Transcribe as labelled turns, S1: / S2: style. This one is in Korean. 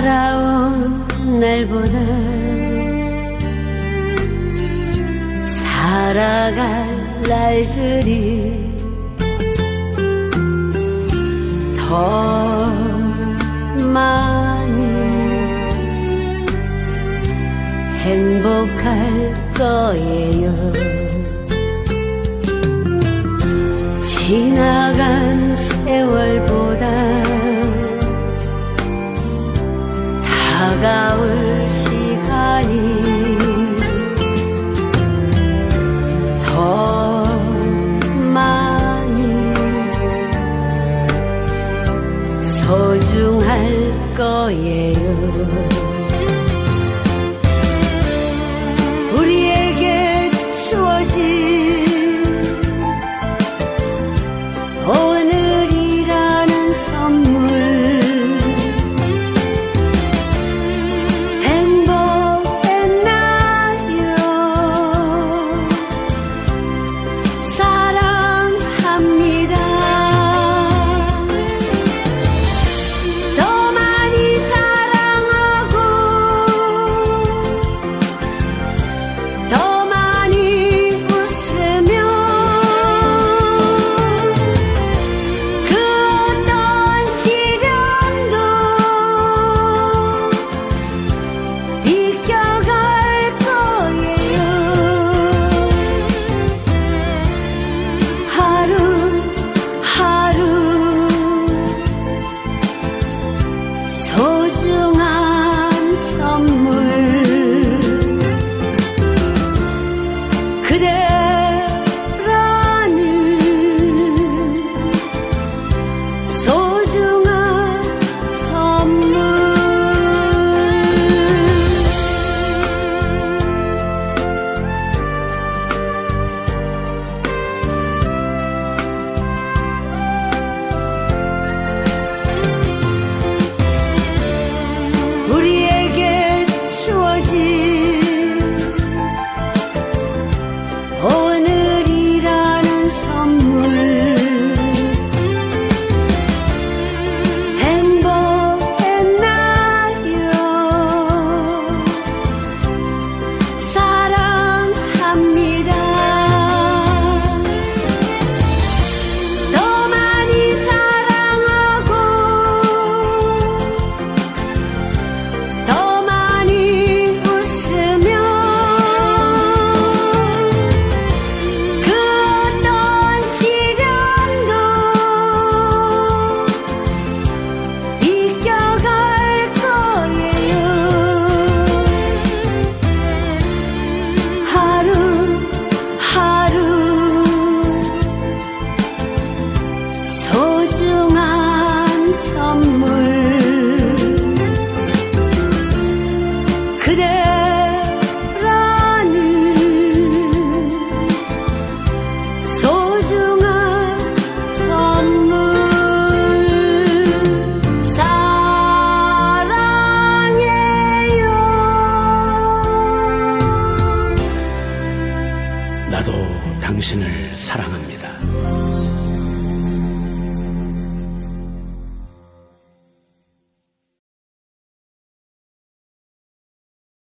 S1: 살아온 날보다 살아갈 날들이 더 많이 행복할 거예요. 지나 yeah.
S2: 나도 당신을 사랑합니다.